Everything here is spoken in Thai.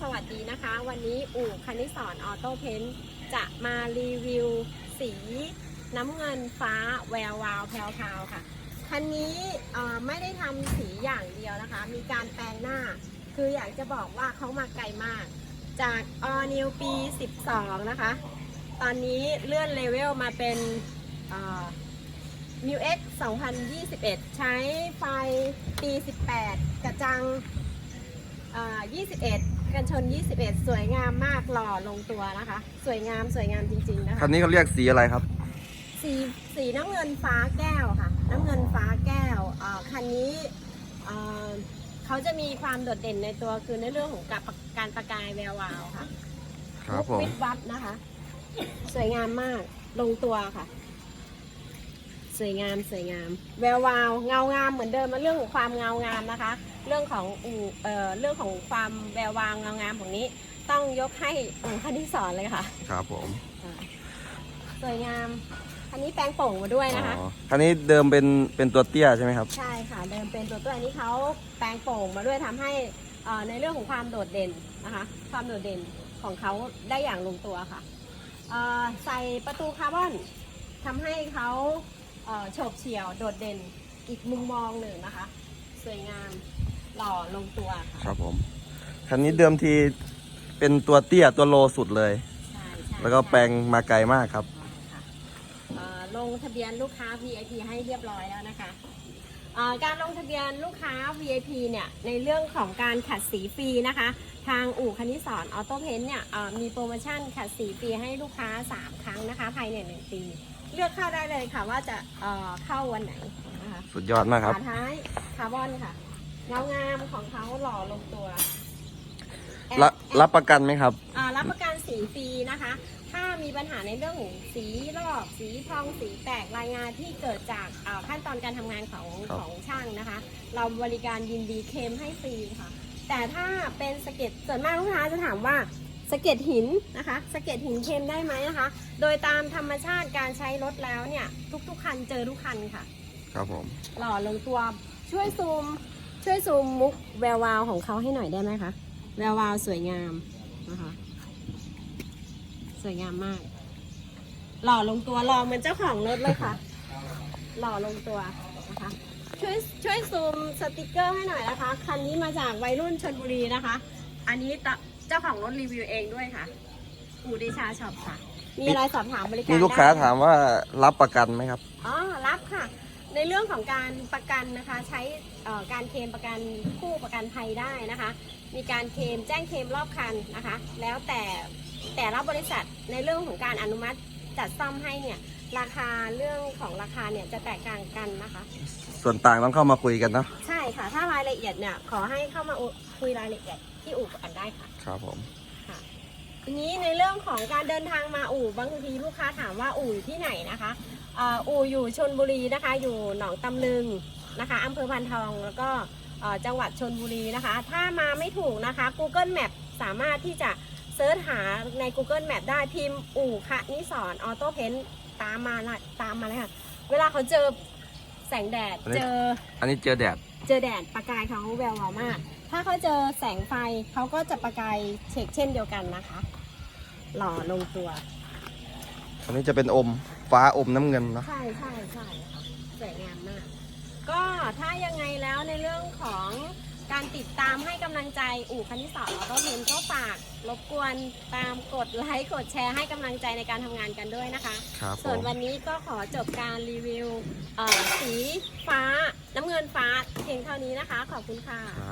สวัสดีนะคะ วันนี้อู่คณิสอนออโต้เพนจะมารีวิว สีน้ำเงินฟ้าแวววาวแพรวพาวค่ะ คันนี้ไม่ได้ทำสีอย่างเดียวนะคะ มีการแปลงหน้า คืออยากจะบอกว่าเขามาไกลมาก จากออนิวปี 12 นะคะ ตอนนี้เลื่อนเลเวลมาเป็นมิวเอ็ก2021 ใช้ไฟปี 18 กระจังอ่า21 กันชน 21 สวยงามมากหล่อลงตัวนะคะ สวยงามสวยงามจริงๆนะคะคันนี้เขาเรียกสีอะไรครับ สีสีน้ำเงินฟ้าแก้วค่ะ น้ำเงินฟ้าแก้วอ่าคันนี้อ่าเขาจะมีความโดดเด่นในตัวคือในเรื่องของการประการประกายแวววาวค่ะครับผม วิบวับนะคะ สวยงามมากลงตัวค่ะ สวยงามสวยงาม แวววาวเงางามเหมือนเดิมมาเรื่องของความเงางามนะคะ เรื่องของอู่เอ่อเรื่องของความแวววาวเงางามของนี้ ต้องยกให้อู่คันที่สอนเลยค่ะครับผมอ่าสวยงามคันนี้แปลงโป่งมาด้วยนะคะ อ๋อคันนี้เดิมเป็นเป็นตัวเตี้ยใช่ไหมครับ ใช่ค่ะเดิมเป็นตัวตัวอันนี้เขาแปลงโป่งมาด้วยทำให้เอ่อในเรื่องของความโดดเด่นนะคะ ความโดดเด่นของเขาได้อย่างลงตัวค่ะเอ่อใส่ประตูคาร์บอนทำให้เขาเอ่อ โฉบเฉี่ยวโดดเด่นอีกมุมมองหนึ่งนะคะ สวยงามหล่อลงตัวค่ะครับผมคันนี้เดิมทีเป็นตัวเตี้ยตัวโลสุดเลย ใช่ใช่แล้วก็แปลงมาไกลมากครับ ค่ะเอ่อลงทะเบียนลูกค้า VIP ให้เรียบร้อยแล้วนะคะเอ่อการลงทะเบียนลูกค้า VIP เนี่ยในเรื่องของการขัดสีฟรีนะคะ ทางอู่คณิสอนออโต้เพนเนี่ยเอ่อมีโปรโมชั่นขัดสีฟรีให้ลูกค้า 3 ครั้งนะคะ ภายใน 1 ปี เลือกเข้าได้เลยค่ะว่าจะเอ่อเข้าวันไหนนะคะสุดยอดมากครับฝาท้ายคาร์บอนค่ะเงางามของเขาหล่อลงตัวแอดรับรับประกันไหมครับ อ่ารับประกันสีฟรีนะคะ ถ้ามีปัญหาในเรื่องของสีลอก สีพอง สีแตก รายงานที่เกิดจากอ่าขั้นตอนการทำงานของครับ ของช่างนะคะ เราบริการยินดีเคลมให้ฟรีค่ะ แต่ถ้าเป็นสะเก็ดส่วนมากลูกค้าจะถามว่า สะเก็ดหินนะคะสะเก็ดหินเคลมได้ไหมนะคะ โดยตามธรรมชาติการใช้รถแล้วเนี่ยทุกๆคันเจอทุกคันค่ะ ครับผม หล่อลงตัวช่วยซูม ช่วยซูมมุกแวววาวของเขาให้หน่อยได้ไหมคะแวววาวสวยงามนะคะสวยงามมาก หล่อลงตัวหล่อเหมือนเจ้าของรถเลยค่ะ หล่อลงตัวนะคะช่วยช่วยซูมสติกเกอร์ให้หน่อยนะคะ คันนี้มาจากวัยรุ่นชนบุรีนะคะ อันนี้ตะ เจ้าของรถรีวิวเองด้วยค่ะ อู่เดชาช็อปค่ะ มีอะไรสอบถามบริการมีลูกค้าได้ถามว่ารับประกันไหมครับ อ๋อ รับค่ะ ในเรื่องของการประกันนะคะ ใช้เอ่อการเคลมประกันคู่ประกันภัยได้นะคะ มีการเคลมแจ้งเคลมรอบคันนะคะ แล้วแต่แต่ละบริษัทในเรื่องของการอนุมัติจัดซ่อมให้เนี่ย ราคาเรื่องของราคาเนี่ยจะแตกต่างกันนะคะ ส่วนต่างต้องเข้ามาคุยกันเนาะใช่ค่ะ ถ้ารายละเอียดเนี่ยขอให้เข้ามาคุยรายละเอียดที่อู่ประกันได้ค่ะ ครับผมค่ะทีนี้ในเรื่องของการเดินทางมาอู่บางทีลูกค้าถามว่าอู่อยู่ที่ไหนนะคะเอ่ออู่อยู่ชนบุรีนะคะ อยู่หนองตำลึงนะคะอำเภอพันทองแล้วก็เอ่อจังหวัดชนบุรีนะคะ ถ้ามาไม่ถูกนะคะ Google Map สามารถที่จะเซิร์ชหาใน Google Map ได้พิมพ์อู่คะนิสอนออโต้เพน ตามมาละตามมาเลยค่ะ เวลาเขาเจอแสงแดด อันนี้ เจอ อันนี้เจอแดด เจอแดดประกายเขาแวววาวมาก ถ้าเขาเจอแสงไฟเขาก็จะประกายเช็คเช่นเดียวกันนะคะ หล่อลงตัว อันนี้จะเป็นอมฟ้าอมน้ำเงินเนาะ ใช่ใช่ใช่ค่ะสวยงามมาก ก็ถ้ายังไงแล้วในเรื่องของ การติดตามให้กำลังใจอู่คณิตศาสตร์ออโต้เทนก็ฝากรบกวนตามกดไลค์กดแชร์ให้กำลังใจในการทำงานกันด้วยนะคะคส่วนวันนี้ก็ขอจบการรีวิวสีฟ้าน้ำเงินฟ้าเพียงเท่านี้นะคะ ขอบคุณค่ะ ค